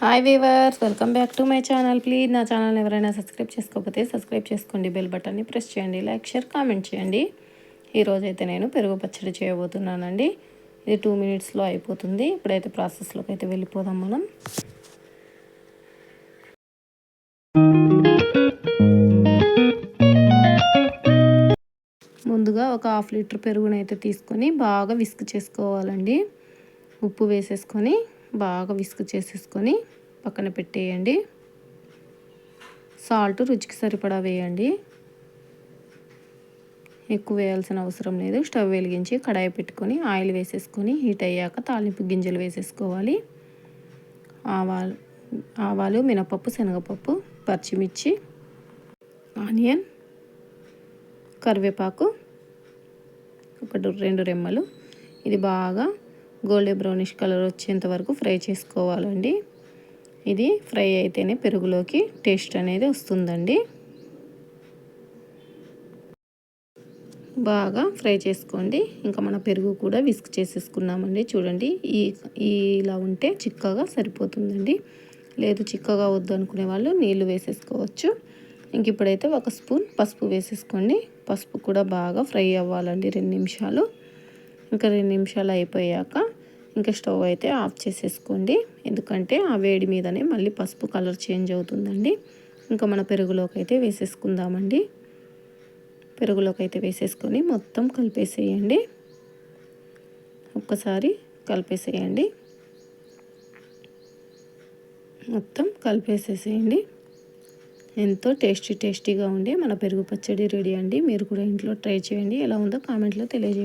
Hi viewers welcome back to my channel please నా channel ఎవరైనా subscribe చేసుకోకపోతే subscribe చేసుకోండి. బెల్ బటన్ని ప్రెస్ చేయండి. లైక్ షేర్ కామెంట్ చేయండి. ఈరోజు అయితే నేను పెరుగు పచ్చడి చేయబోతున్నానండి. ఇది టూ మినిట్స్లో అయిపోతుంది. ఇప్పుడైతే ప్రాసెస్లోకి అయితే వెళ్ళిపోదాం మనం. ముందుగా ఒక హాఫ్ లీటర్ పెరుగునైతే తీసుకొని బాగా విస్క్ చేసుకోవాలండి. ఉప్పు వేసేసుకొని బాగా విస్క్ చేసేసుకొని పక్కన పెట్టేయండి. సాల్ట్ రుచికి సరిపడా వేయండి. ఎక్కువ వేయాల్సిన అవసరం లేదు. స్టవ్ వెలిగించి కడాయి పెట్టుకొని ఆయిల్ వేసేసుకొని హీట్ అయ్యాక తాలింపు గింజలు వేసేసుకోవాలి. ఆవాలు ఆవాలు మినపప్పు శనగపప్పు పచ్చిమిర్చి ఆనియన్ కరివేపాకు ఒక రెండు రెమ్మలు. ఇది బాగా గోల్డ్ బ్రౌనిష్ కలర్ వచ్చేంత వరకు ఫ్రై చేసుకోవాలండి. ఇది ఫ్రై అయితేనే పెరుగులోకి టేస్ట్ అనేది వస్తుందండి. బాగా ఫ్రై చేసుకోండి. ఇంకా మన పెరుగు కూడా విస్క్ చేసేసుకున్నామండి. చూడండి ఈ ఇలా ఉంటే చిక్కగా సరిపోతుందండి. లేదు చిక్కగా వద్దు అనుకునే వాళ్ళు నీళ్ళు వేసేసుకోవచ్చు. ఇంక ఇప్పుడైతే ఒక స్పూన్ పసుపు వేసేసుకోండి. పసుపు కూడా బాగా ఫ్రై అవ్వాలండి రెండు నిమిషాలు. ఇంకా రెండు నిమిషాలు అయిపోయాక ఇంకా స్టవ్ అయితే ఆఫ్ చేసేసుకోండి. ఎందుకంటే ఆ వేడి మీదనే మళ్ళీ పసుపు కలర్ చేంజ్ అవుతుందండి. ఇంకా మన పెరుగులోకి అయితే వేసేసుకుందామండి. పెరుగులోకి అయితే వేసేసుకొని మొత్తం కలిపేసేయండి. ఒక్కసారి కలిపేసేయండి. మొత్తం కలిపేసేసేయండి. ఎంతో టేస్టీ టేస్టీగా ఉండే మన పెరుగు పచ్చడి రెడీ అండి. మీరు కూడా ఇంట్లో ట్రై చేయండి. ఎలా ఉందో కామెంట్లో తెలియజేయండి.